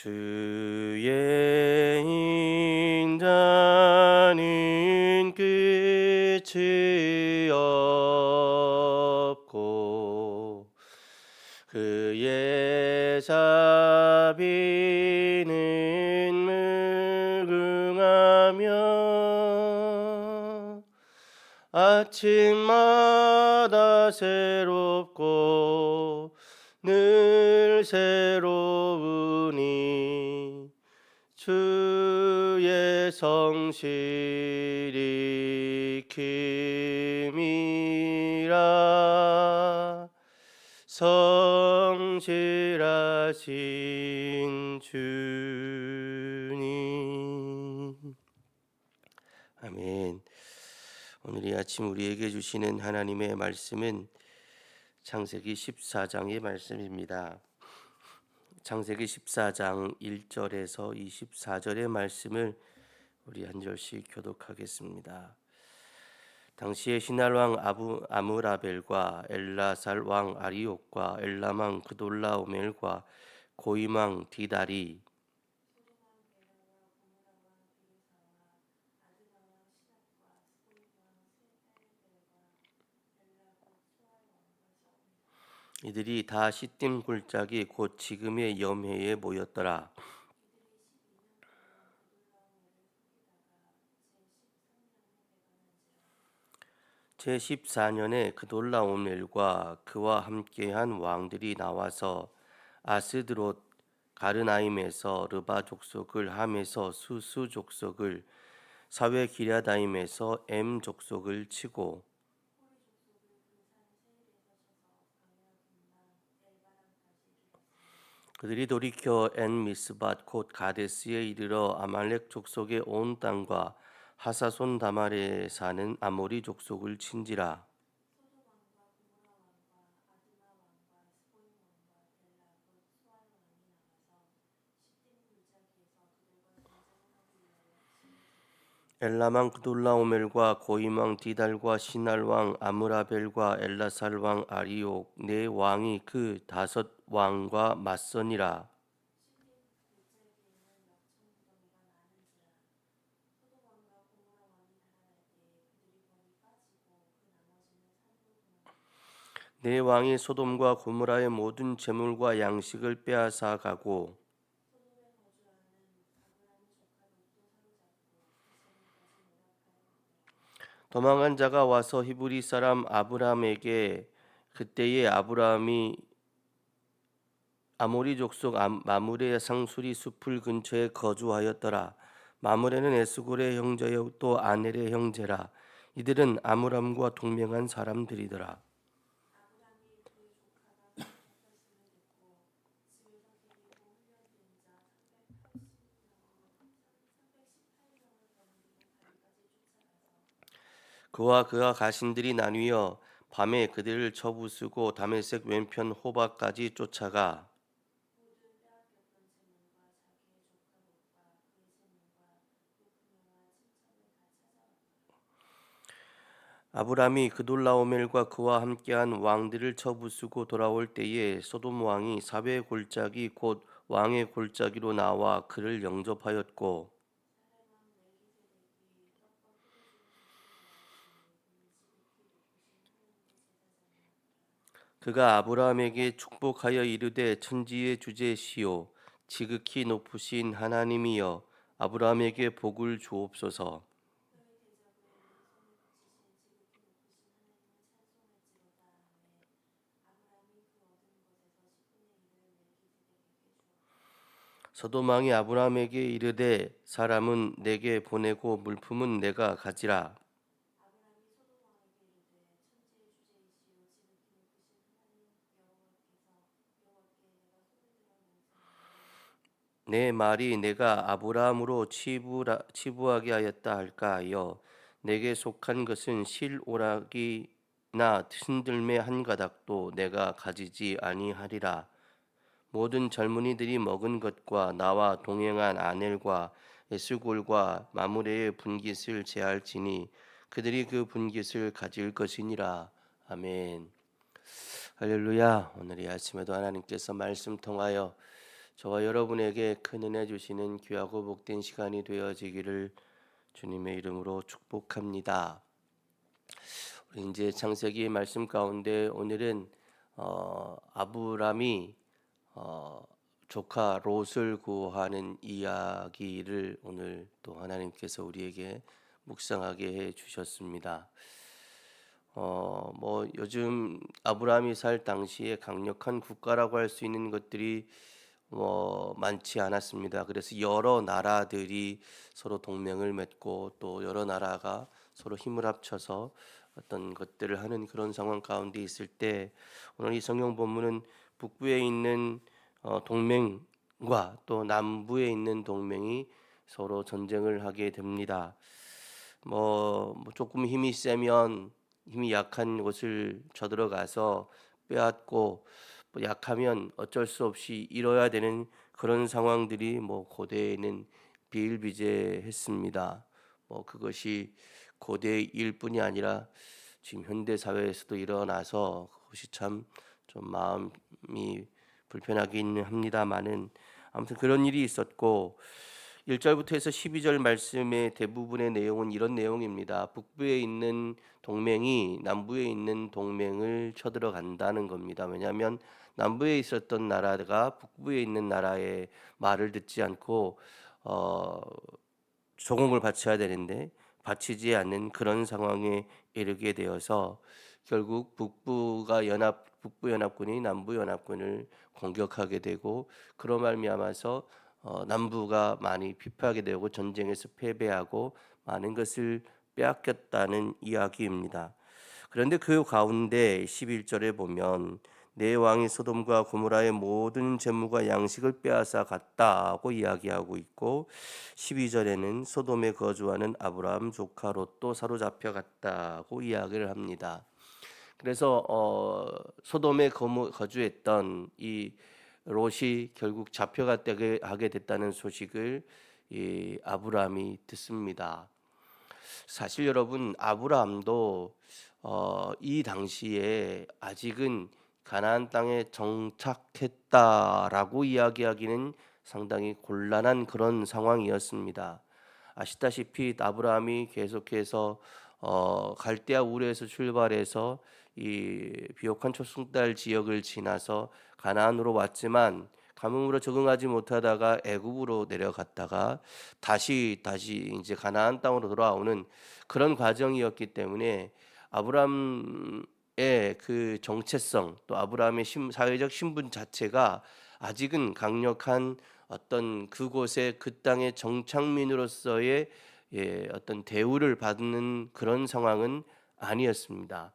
주의 인자는 끝이 없고 그의 자비는 무궁하며 아침마다 새롭 성실이 킴이라 성실하신 주님 아멘 오늘 이 아침 우리에게 주시는 하나님의 말씀은 창세기 14장의 말씀입니다. 창세기 14장 1절에서 24절의 말씀을 우리 한 절씩 교독하겠습니다. 당시에 신할 왕 아부 아무라벨과 엘라살 왕 아리옥과 엘라망 그돌라 오멜과 고이망 디다리 이들이 다 시딤 굴짝이 곧 지금의 염해에 모였더라. 제 14년에 그 놀라운 일과 그와 함께한 왕들이 나와서 아스드롯 가르나임에서 르바 족속을 함에서 수수 족속을 사회 기랴다임에서 엠 족속을 치고 그들이 돌이켜 엔 미스밭 곧 가데스에 이르러 아말렉 족속의 온 땅과 하사손 다말에 사는 아모리 족속을 친지라. 엘라망 그돌라오멜과 고이망 디달과 시날왕 아므라벨과 엘라살왕 아리옥 네 왕이 그 다섯 왕과 맞서니라 네 왕이 소돔과 고무라의 모든 재물과 양식을 빼앗아 가고 도망한 자가 와서 히브리 사람 아브람에게 그때의 아브람이 아모리 족속 암- 마므레 상수리 숲을 근처에 거주하였더라. 마므레는 에스골의 형제요 또 아넬의 형제라. 이들은 아므람과 동맹한 사람들이더라. 그와 그가 가신들이 나뉘어 밤에 그들을 쳐부수고 다메섹 왼편 호박까지 쫓아가. 아브람이 그돌라오멜과 그와 함께한 왕들을 쳐부수고 돌아올 때에 소돔 왕이 사회 골짜기 곧 왕의 골짜기로 나와 그를 영접하였고 그가 아브라함에게 축복하여 이르되 천지의 주제시요 지극히 높으신 하나님이여 아브라함에게 복을 주옵소서. 서도망이 아브라함에게 이르되 사람은 내게 보내고 물품은 내가 가지라. 내 말이 내가 아브라함으로 치부라, 치부하게 하였다 할까 하여 내게 속한 것은 실오락이나 흔들매 한 가닥도 내가 가지지 아니하리라. 모든 젊은이들이 먹은 것과 나와 동행한 아넬과 에스골과 마무레의 분깃을 제할지니 그들이 그 분깃을 가질 것이니라. 아멘. 할렐루야. 오늘 이 아침에도 하나님께서 말씀 통하여 저와 여러분에게 큰 은혜 주시는 귀하고 복된 시간이 되어지기를 주님의 이름으로 축복합니다. 이제 창세기 말씀 가운데 오늘은 어, 아브람이 어, 조카 롯을 구하는 이야기를 오늘 또 하나님께서 우리에게 묵상하게 해 주셨습니다. 어, 뭐 요즘 아브라함이 살 당시에 강력한 국가라고 할 수 있는 것들이 뭐 많지 않았습니다. 그래서 여러 나라들이 서로 동맹을 맺고 또 여러 나라가 서로 힘을 합쳐서 어떤 것들을 하는 그런 상황 가운데 있을 때 오늘 이 성경 본문은 북부에 있는 어, 동맹과 또 남부에 있는 동맹이 서로 전쟁을 하게 됩니다. 뭐, 뭐 조금 힘이 세면 힘이 약한 곳을 쳐들어가서 빼앗고 뭐 약하면 어쩔 수 없이 이뤄야 되는 그런 상황들이 뭐 고대에는 비일비재했습니다. 뭐 그것이 고대일 뿐이 아니라 지금 현대 사회에서도 일어나서 그것이 참 좀 마음이 불편하긴 합니다만은 아무튼 그런 일이 있었고 1절부터 해서 12절 말씀의 대부분의 내용은 이런 내용입니다. 북부에 있는 동맹이 남부에 있는 동맹을 쳐들어간다는 겁니다. 왜냐하면 남부에 있었던 나라가 북부에 있는 나라의 말을 듣지 않고 어, 조공을 바쳐야 되는데 바치지 않는 그런 상황에 이르게 되어서 결국 북부가 연합 북부 연합군이 남부 연합군을 공격하게 되고 그런 말미암아서 어, 남부가 많이 피폐하게 되고 전쟁에서 패배하고 많은 것을 빼앗겼다는 이야기입니다. 그런데 그 가운데 11절에 보면 내 왕이 소돔과 고모라의 모든 재물과 양식을 빼앗아 갔다고 이야기하고 있고 12절에는 소돔에 거주하는 아브라함 조카 롯도 사로잡혀 갔다고 이야기를 합니다. 그래서 어, 소돔에 거주했던 이 롯이 결국 잡혀가게 하게 됐다는 소식을 이 아브라함이 듣습니다. 사실 여러분 아브라함도 어, 이 당시에 아직은 가나안 땅에 정착했다라고 이야기하기는 상당히 곤란한 그런 상황이었습니다. 아시다시피 아브라함이 계속해서 어, 갈대아 우르에서 출발해서 이 비옥한 초승달 지역을 지나서 가나안으로 왔지만 가뭄으로 적응하지 못하다가 애굽으로 내려갔다가 다시 다시 이제 가나안 땅으로 돌아오는 그런 과정이었기 때문에 아브람의 그 정체성 또 아브라함의 신, 사회적 신분 자체가 아직은 강력한 어떤 그곳의 그 땅의 정착민으로서의 예, 어떤 대우를 받는 그런 상황은 아니었습니다.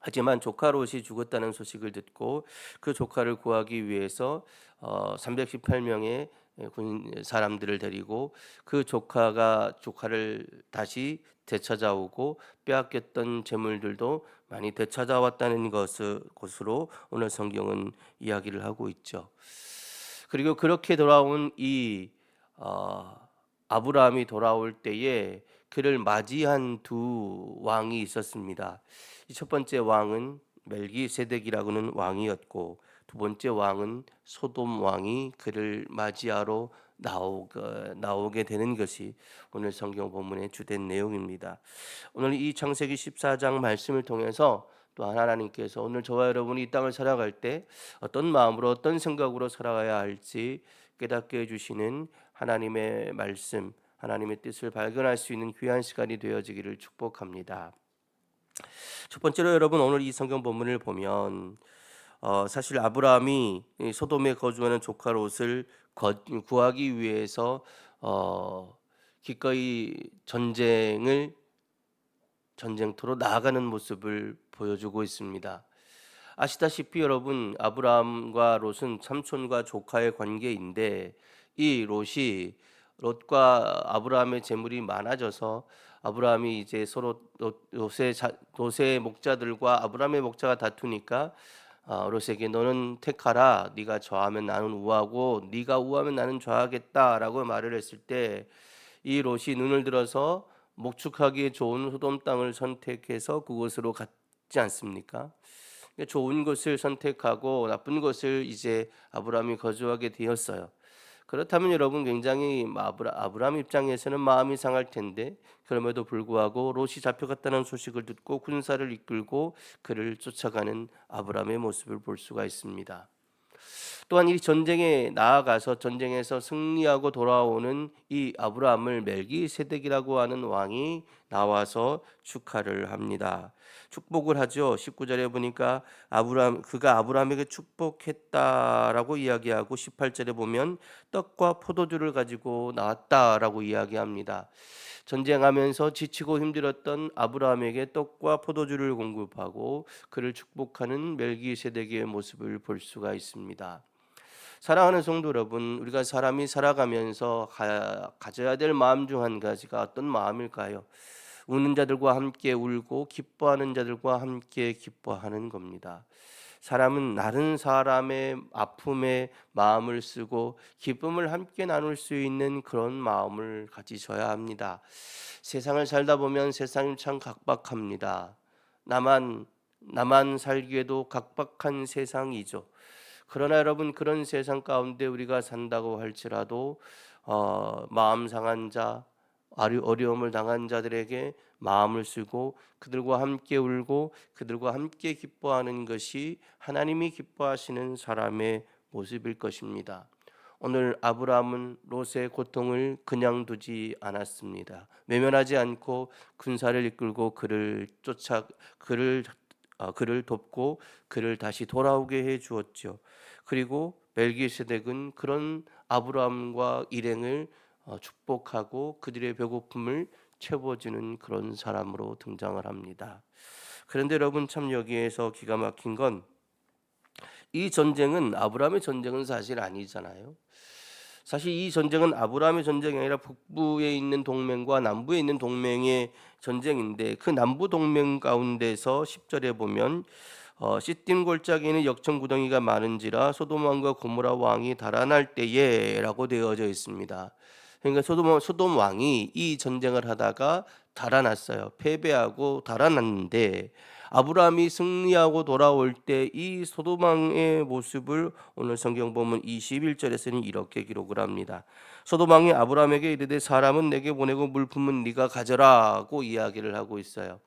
하지만 조카 롯이 죽었다는 소식을 듣고 그 조카를 구하기 위해서 어, 318명의 군 사람들을 데리고 그 조카가 조카를 다시 되찾아오고 빼앗겼던 재물들도 많이 되찾아왔다는 것으로 오늘 성경은 이야기를 하고 있죠. 그리고 그렇게 돌아온 이 어, 아브라함이 돌아올 때에 그를 맞이한 두 왕이 있었습니다. 첫 번째 왕은 멜기세덱이라고는 왕이었고 두 번째 왕은 소돔 왕이 그를 맞이하러 나오게 되는 것이 오늘 성경 본문의 주된 내용입니다. 오늘 이 창세기 14장 말씀을 통해서 또 하나님께서 오늘 저와 여러분이 이 땅을 살아갈 때 어떤 마음으로 어떤 생각으로 살아가야 할지 깨닫게 해주시는 하나님의 말씀, 하나님의 뜻을 발견할 수 있는 귀한 시간이 되어지기를 축복합니다. 첫 번째로 여러분 오늘 이 성경 본문을 보면 어, 사실 아브라함이 소돔에 거주하는 조카 롯을 거- 구하기 위해서 어, 기꺼이 전쟁을 전쟁터로 나아가는 모습을 보여주고 있습니다. 아시다시피 여러분 아브라함과 롯은 삼촌과 조카의 관계인데 이 롯이 롯과 아브라함의 재물이 많아져서 아브라함이 이제 서로 롯- 롯의 자, 롯의 목자들과 아브라함의 목자가 다투니까 아, 롯에게 너는 택하라 네가 좌하면 나는 우하고 네가 우하면 나는 좌하겠다라고 말을 했을 때 이 롯이 눈을 들어서 목축하기에 좋은 소돔 땅을 선택해서 그곳으로 갔지 않습니까? 그러니까 좋은 것을 선택하고 나쁜 것을 이제 아브라함이 거주하게 되었어요. 그렇다면 여러분 굉장히 아브라, 아브라함 입장에서는 마음이 상할 텐데 그럼에도 불구하고 롯이 잡혀갔다는 소식을 듣고 군사를 이끌고 그를 쫓아가는 아브라함의 모습을 볼 수가 있습니다. 또한 이 전쟁에 나아가서 전쟁에서 승리하고 돌아오는 이 아브라함을 멜기세덱이라고 하는 왕이 나와서 축하를 합니다. 축복을 하죠. 19절에 보니까 아브람 그가 아브라함에게 축복했다라고 이야기하고 18절에 보면 떡과 포도주를 가지고 나왔다라고 이야기합니다. 전쟁하면서 지치고 힘들었던 아브라함에게 떡과 포도주를 공급하고 그를 축복하는 멜기세덱의 모습을 볼 수가 있습니다. 사랑하는 성도 여러분, 우리가 사람이 살아가면서 가, 가져야 될 마음 중 한 가지가 어떤 마음일까요? 우는 자들과 함께 울고 기뻐하는 자들과 함께 기뻐하는 겁니다. 사람은 다른 사람의 아픔에 마음을 쓰고 기쁨을 함께 나눌 수 있는 그런 마음을 가지셔야 합니다. 세상을 살다 보면 세상이 참 각박합니다. 나만 나만 살기에도 각박한 세상이죠. 그러나 여러분 그런 세상 가운데 우리가 산다고 할지라도 어, 마음 상한 자, 어려- 어려움을 당한 자들에게 마음을 쓰고 그들과 함께 울고 그들과 함께 기뻐하는 것이 하나님이 기뻐하시는 사람의 모습일 것입니다. 오늘 아브라함은 롯의 고통을 그냥 두지 않았습니다. 외면하지 않고 군사를 이끌고 그를 쫓아 그를 어, 그를 돕고 그를 다시 돌아오게 해 주었죠. 그리고 멜기세덱은 그런 아브라함과 일행을 어, 축복하고 그들의 배고픔을 채워주는 그런 사람으로 등장을 합니다. 그런데 여러분 참 여기에서 기가 막힌 건 이 전쟁은 아브라함의 전쟁은 사실 아니잖아요. 사실 이 전쟁은 아브라함의 전쟁이 아니라 북부에 있는 동맹과 남부에 있는 동맹의 전쟁인데 그 남부 동맹 가운데서 10절에 보면 어, 시딤 골짜기에는 역청 구덩이가 많은지라 소돔 왕과 고모라 왕이 달아날 때에라고 되어져 있습니다. 그러니까 소돔, 소돔 왕이 이 전쟁을 하다가 달아났어요. 패배하고 달아났는데 아브라함이 승리하고 돌아올 때 이 소돔 왕의 모습을 오늘 성경 보면 21절에서는 이렇게 기록을 합니다. 소돔 왕이 아브라함에게 이르되 사람은 내게 보내고 물품은 네가 가져라고 이야기를 하고 있어요.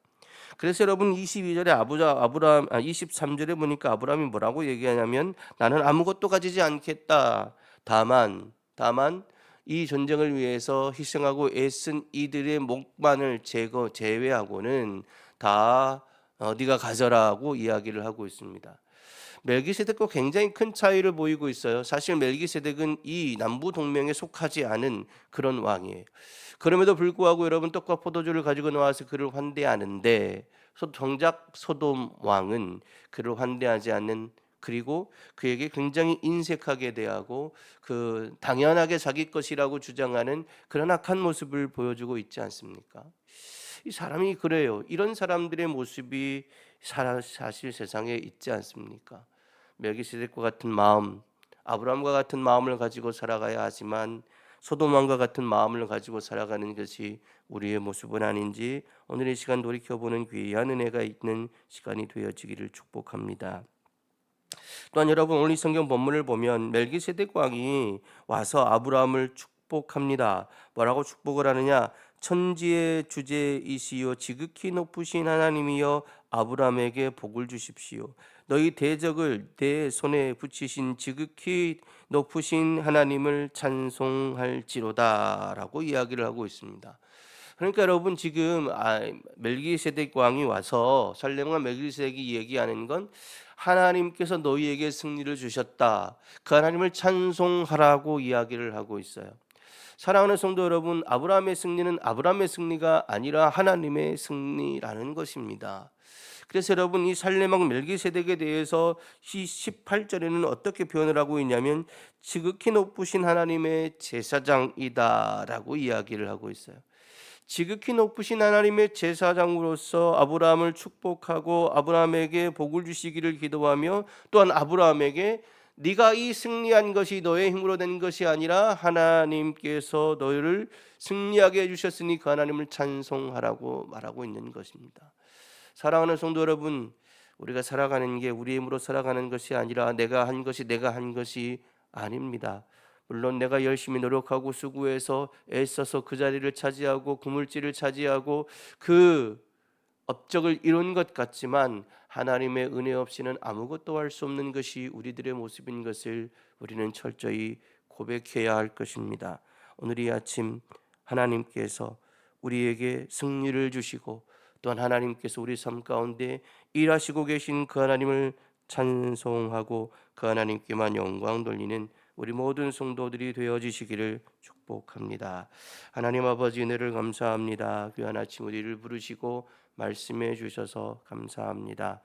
그래서 여러분 22절에 아부자 아브라함 아 23절에 보니까 아브라함이 뭐라고 얘기하냐면 나는 아무것도 가지지 않겠다. 다만 다만 이 전쟁을 위해서 희생하고 애쓴 이들의 목만을 제거 제외하고는 다 어, 네가 가져라고 이야기를 하고 있습니다. 멜기세덱과 굉장히 큰 차이를 보이고 있어요. 사실 멜기세덱은 이 남부 동맹에 속하지 않은 그런 왕이에요. 그럼에도 불구하고 여러분 떡과 포도주를 가지고 나와서 그를 환대하는데 소- 정작 소돔 왕은 그를 환대하지 않는 그리고 그에게 굉장히 인색하게 대하고 그 당연하게 자기 것이라고 주장하는 그런 악한 모습을 보여주고 있지 않습니까? 이 사람이 그래요. 이런 사람들의 모습이 사- 사실 세상에 있지 않습니까? 멜기세덱과 같은 마음, 아브라함과 같은 마음을 가지고 살아가야 하지만 소돔왕과 같은 마음을 가지고 살아가는 것이 우리의 모습은 아닌지 오늘 이 시간 돌이켜보는 귀한 은혜가 있는 시간이 되어지기를 축복합니다. 또한 여러분 오늘 이 성경 본문을 보면 멜기세덱 왕이 와서 아브라함을 축 복합니다. 뭐라고 축복을 하느냐? 천지의 주제이시요 지극히 높으신 하나님이여 아브라함에게 복을 주십시오. 너희 대적을 내 손에 붙이신 지극히 높으신 하나님을 찬송할지로다라고 이야기를 하고 있습니다. 그러니까 여러분 지금 아, 멜기세덱 왕이 와서 살렘과 멜기세덱이 얘기하는 건 하나님께서 너희에게 승리를 주셨다. 그 하나님을 찬송하라고 이야기를 하고 있어요. 사랑하는 성도 여러분, 아브라함의 승리는 아브라함의 승리가 아니라 하나님의 승리라는 것입니다. 그래서 여러분 이 살레막 멜기세덱에 대해서 18절에는 어떻게 표현을 하고 있냐면 지극히 높으신 하나님의 제사장이다라고 이야기를 하고 있어요. 지극히 높으신 하나님의 제사장으로서 아브라함을 축복하고 아브라함에게 복을 주시기를 기도하며 또한 아브라함에게 네가 이 승리한 것이 너의 힘으로 된 것이 아니라 하나님께서 너희를 승리하게 해 주셨으니 그 하나님을 찬송하라고 말하고 있는 것입니다. 사랑하는 성도 여러분, 우리가 살아가는 게 우리 힘으로 살아가는 것이 아니라 내가 한 것이 내가 한 것이 아닙니다. 물론 내가 열심히 노력하고 수고해서 애써서 그 자리를 차지하고 그 물질을 차지하고 그 업적을 이룬 것 같지만 하나님의 은혜 없이는 아무것도 할 수 없는 것이 우리들의 모습인 것을 우리는 철저히 고백해야 할 것입니다. 오늘 이 아침 하나님께서 우리에게 승리를 주시고 또한 하나님께서 우리 삶 가운데 일하시고 계신 그 하나님을 찬송하고 그 하나님께만 영광 돌리는 우리 모든 성도들이 되어지시기를 축복합니다. 하나님 아버지 은혜를 감사합니다. 귀한 아침 우리를 부르시고 말씀해 주셔서 감사합니다.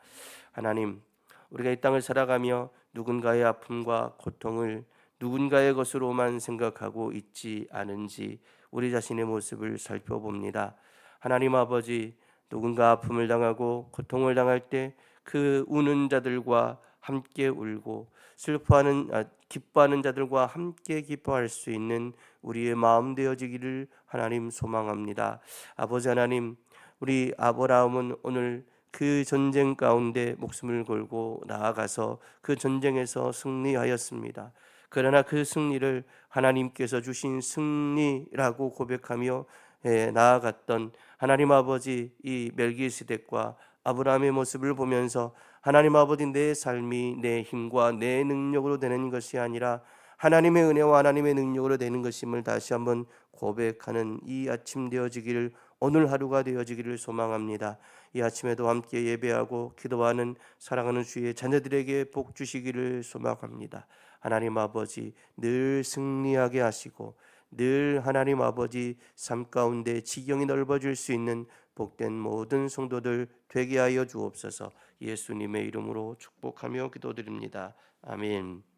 하나님, 우리가 이 땅을 살아가며 누군가의 아픔과 고통을 누군가의 것으로만 생각하고 있지 않은지 우리 자신의 모습을 살펴봅니다. 하나님 아버지, 누군가 아픔을 당하고 고통을 당할 때 그 우는 자들과 함께 울고 슬퍼하는 아, 기뻐하는 자들과 함께 기뻐할 수 있는 우리의 마음 되어지기를 하나님 소망합니다. 아버지 하나님, 우리 아브라함은 오늘 그 전쟁 가운데 목숨을 걸고 나아가서 그 전쟁에서 승리하였습니다. 그러나 그 승리를 하나님께서 주신 승리라고 고백하며 예, 나아갔던 하나님 아버지 이 멜기스덱과 아브라함의 모습을 보면서 하나님 아버지 내 삶이 내 힘과 내 능력으로 되는 것이 아니라 하나님의 은혜와 하나님의 능력으로 되는 것임을 다시 한번 고백하는 이 아침 되어지기를 오늘 하루가 되어지기를 소망합니다. 이 아침에도 함께 예배하고 기도하는 사랑하는 주의 자녀들에게 복 주시기를 소망합니다. 하나님 아버지 늘 승리하게 하시고 늘 하나님 아버지 삶 가운데 지경이 넓어질 수 있는 복된 모든 성도들 되게 하여 주옵소서. 예수님의 이름으로 축복하며 기도드립니다. 아멘.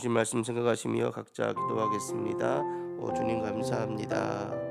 주신 말씀 생각하시며 각자 기도하겠습니다. 오 주님 감사합니다